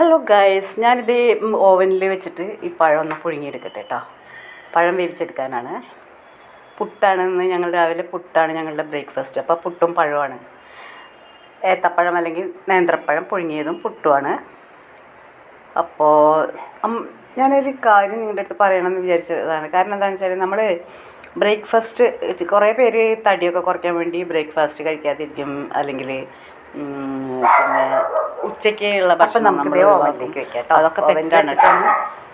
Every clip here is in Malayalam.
ഹലോ ഗൈസ് ഞാനിത് ഓവനിൽ വെച്ചിട്ട് ഈ പഴം ഒന്ന് പുഴുങ്ങിയെടുക്കട്ടെ കേട്ടോ പഴം വേവിച്ചെടുക്കാനാണ്. പുട്ടാണെന്ന് ഞങ്ങൾ രാവിലെ പുട്ടാണ് ഞങ്ങളുടെ ബ്രേക്ക്ഫാസ്റ്റ്. അപ്പോൾ പുട്ടും പഴമാണ് ഏത്തപ്പഴം അല്ലെങ്കിൽ നേന്ത്രപ്പഴം പുഴുങ്ങിയതും പുട്ടുമാണ്. അപ്പോൾ ഞാനൊരു കാര്യം നിങ്ങളുടെ അടുത്ത് പറയണമെന്ന് വിചാരിച്ചതാണ്. കാരണം എന്താണെന്ന് വെച്ചാൽ നമ്മൾ ബ്രേക്ക്ഫാസ്റ്റ് കുറേ പേര് തടിയൊക്കെ കുറയ്ക്കാൻ വേണ്ടി ബ്രേക്ക്ഫാസ്റ്റ് കഴിക്കാതിരിക്കും. അല്ലെങ്കിൽ പിന്നെ ഉച്ചയ്ക്കുള്ള ഭക്ഷണം നമുക്ക് ഓവനിലേക്ക് വെക്കാം. അതൊക്കെ തെറ്റാണ്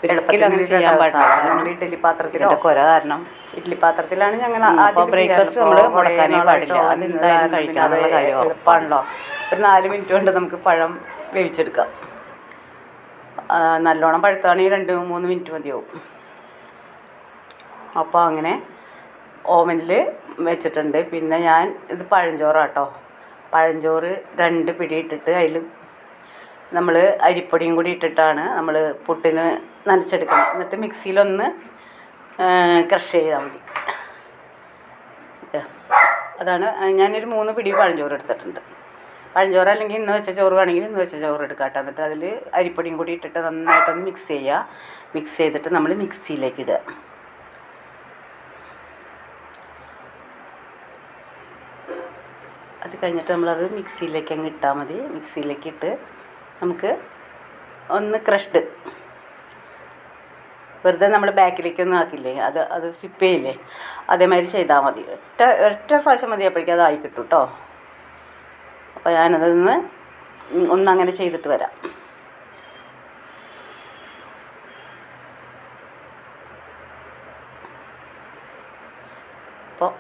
ഒരിക്കലും അങ്ങനെ ചെയ്യാൻ പാടില്ല. ഇഡ്ഡലി പാത്രത്തിലോ ഇതിന്റെ കാരണം ഇഡ്ഡലി പാത്രത്തിലാണ് ഞങ്ങൾ ബ്രേക്ക്ഫാസ്റ്റ് നമ്മൾ മുടക്കാനേ പാടില്ല. അതെന്തായാലും കഴിക്കാനുള്ള കാര്യം എളുപ്പമാണല്ലോ. ഒരു നാല് മിനിറ്റ് കൊണ്ട് നമുക്ക് പഴം വേവിച്ചെടുക്കാം. നല്ലോണം പഴുത്താണെങ്കിൽ രണ്ട് മൂന്ന് മിനിറ്റ് മതിയാവും. അപ്പോൾ അങ്ങനെ ഓവനിൽ വെച്ചിട്ടുണ്ട്. പിന്നെ ഞാൻ ഇത് പഴഞ്ചോറാട്ടോ. പഴഞ്ചോറ് രണ്ട് പിടി ഇട്ടിട്ട് അതിൽ നമ്മൾ അരിപ്പൊടിയും കൂടി ഇട്ടിട്ടാണ് നമ്മൾ പുട്ടിന് നനച്ചെടുക്കണം. എന്നിട്ട് മിക്സിയിലൊന്ന് ക്രഷ് ചെയ്താൽ മതി. അതാണ് ഞാനൊരു മൂന്ന് പിടി പഴഞ്ചോറ് എടുത്തിട്ടുണ്ട്. പഴഞ്ചോറ് അല്ലെങ്കിൽ ഇന്ന് വെച്ച ചോറ് വേണമെങ്കിൽ ഇന്ന് വെച്ച ചോറ് എടുക്കാം കേട്ടോ. എന്നിട്ട് അതിൽ അരിപ്പൊടിയും കൂടി ഇട്ടിട്ട് നന്നായിട്ടൊന്ന് മിക്സ് ചെയ്യുക മിക്സ് ചെയ്തിട്ട് നമ്മൾ മിക്സിയിലേക്ക് ഇടുക. അത് കഴിഞ്ഞിട്ട് നമ്മളത് മിക്സിയിലേക്ക് അങ്ങ് ഇട്ടാൽ മതി. മിക്സിയിലേക്ക് ഇട്ട് നമുക്ക് ഒന്ന് ക്രഷ്ഡ്. വെറുതെ നമ്മൾ ബാക്കിലേക്കൊന്നും ആക്കില്ലേ? അത് അത് സിപ്പ് ചെയ്യില്ലേ? അതേമാതിരി ചെയ്താൽ മതി. ഒറ്റ ഒറ്റ പ്രാവശ്യം മതി അപ്പോഴേക്കും അതായി കിട്ടും കേട്ടോ അപ്പോൾ ഞാനതൊന്ന് ഒന്നങ്ങനെ ചെയ്തിട്ട് വരാം. അപ്പോൾ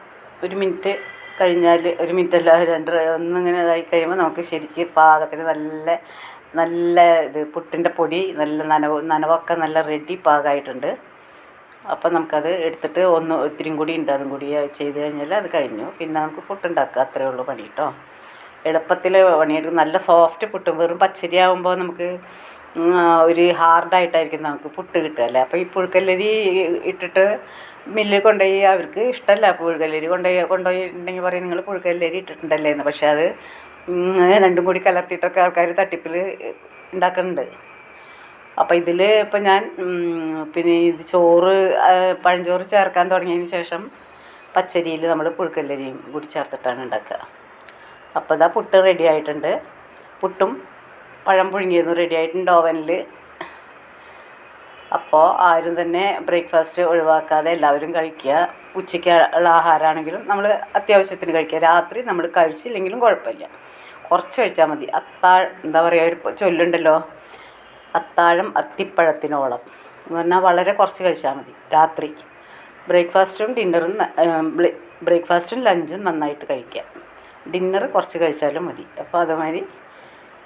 ഒരു മിനിറ്റ് കഴിഞ്ഞാൽ ഒരു മിനിറ്റ് അല്ല രണ്ട് ഒന്നിങ്ങനെ ഇതായി കഴിയുമ്പോൾ നമുക്ക് ശരിക്കും പാകത്തിന് നല്ല നല്ല ഇത് പുട്ടിന്റെ പൊടി നല്ല നനവ് നനവൊക്കെ നല്ല റെഡി പാകമായിട്ടുണ്ട് അപ്പം നമുക്കത് എടുത്തിട്ട് ഒന്ന് ഇത്തിരിയും കൂടി ഉണ്ട്. അതും കൂടി ചെയ്ത് കഴിഞ്ഞാൽ അത് കഴിഞ്ഞു. പിന്നെ നമുക്ക് പുട്ടുണ്ടാക്കുക. അത്രയേ ഉള്ളൂ പണി കേട്ടോ എളുപ്പത്തിൽ പണിയെടുക്കും. നല്ല സോഫ്റ്റ് പുട്ടും. വെറും പച്ചരി ആകുമ്പോൾ നമുക്ക് ഒരു ഹാർഡായിട്ടായിരിക്കും നമുക്ക് പുട്ട് കിട്ടുകയല്ലേ അപ്പോൾ ഈ പുഴുക്കല്ലരി ഇട്ടിട്ട് മില്ലിൽ കൊണ്ടുപോയി അവർക്ക് ഇഷ്ടമല്ല. പുഴുക്കല്ലരി കൊണ്ടുപോയി കൊണ്ടുപോയിട്ടുണ്ടെങ്കിൽ പറയും നിങ്ങൾ പുഴുക്കല്ലരി ഇട്ടിട്ടുണ്ടല്ലേ എന്ന് പക്ഷേ അത് രണ്ടും കൂടി കലർത്തിയിട്ടൊക്കെ ആൾക്കാർ തട്ടിപ്പിൽ ഉണ്ടാക്കുന്നുണ്ട് അപ്പോൾ ഇതിൽ ഇപ്പം ഞാൻ പിന്നെ ഇത് ചോറ് പഴഞ്ചോറ് ചേർക്കാൻ തുടങ്ങിയതിന് ശേഷം പച്ചരിയിൽ നമ്മൾ പുഴുക്കല്ലരിയും കൂടി ചേർത്തിട്ടാണ് ഉണ്ടാക്കുക. അപ്പോൾ ഇതാ പുട്ട് റെഡി ആയിട്ടുണ്ട്. പുട്ടും പഴം പുഴുങ്ങിയതും റെഡി ആയിട്ടുണ്ട് ഓവനിൽ അപ്പോൾ ആരും തന്നെ ബ്രേക്ക്ഫാസ്റ്റ് ഒഴിവാക്കാതെ എല്ലാവരും കഴിക്കുക. ഉച്ചയ്ക്ക് ഉള്ള ആഹാരമാണെങ്കിലും നമ്മൾ അത്യാവശ്യത്തിന് കഴിക്കുക. രാത്രി നമ്മൾ കഴിച്ചില്ലെങ്കിലും കുഴപ്പമില്ല. കുറച്ച് കഴിച്ചാൽ മതി. അത്താഴ എന്താ പറയുക ഒരു ചൊല്ലുണ്ടല്ലോ. അത്താഴം അത്തിപ്പഴത്തിനോളം. എന്ന് പറഞ്ഞാൽ വളരെ കുറച്ച് കഴിച്ചാൽ മതി രാത്രി. ബ്രേക്ക്ഫാസ്റ്റും ഡിന്നറും ബ്രേക്ക്ഫാസ്റ്റും ലഞ്ചും നന്നായിട്ട് കഴിക്കുക. ഡിന്നർ കുറച്ച് കഴിച്ചാലും മതി. അപ്പോൾ അതുമാതിരി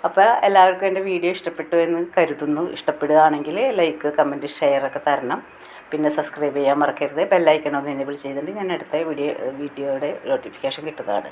അപ്പോൾ എല്ലാവർക്കും എന്റെ വീഡിയോ ഇഷ്ടപ്പെട്ടു എന്ന് കരുതുന്നു. ഇഷ്ടപ്പെടുകയാണെങ്കിൽ ലൈക്ക് കമന്റ് ഷെയർ ഒക്കെ തരണം. പിന്നെ സബ്സ്ക്രൈബ് ചെയ്യാൻ മറക്കരുത്. ബെല്ലൈക്കണമെന്ന് എനേബിൾ ചെയ്തിട്ടുണ്ട് ഞാൻ അടുത്ത വീഡിയോ വീഡിയോയുടെ നോട്ടിഫിക്കേഷൻ കിട്ടുന്നതാണ്.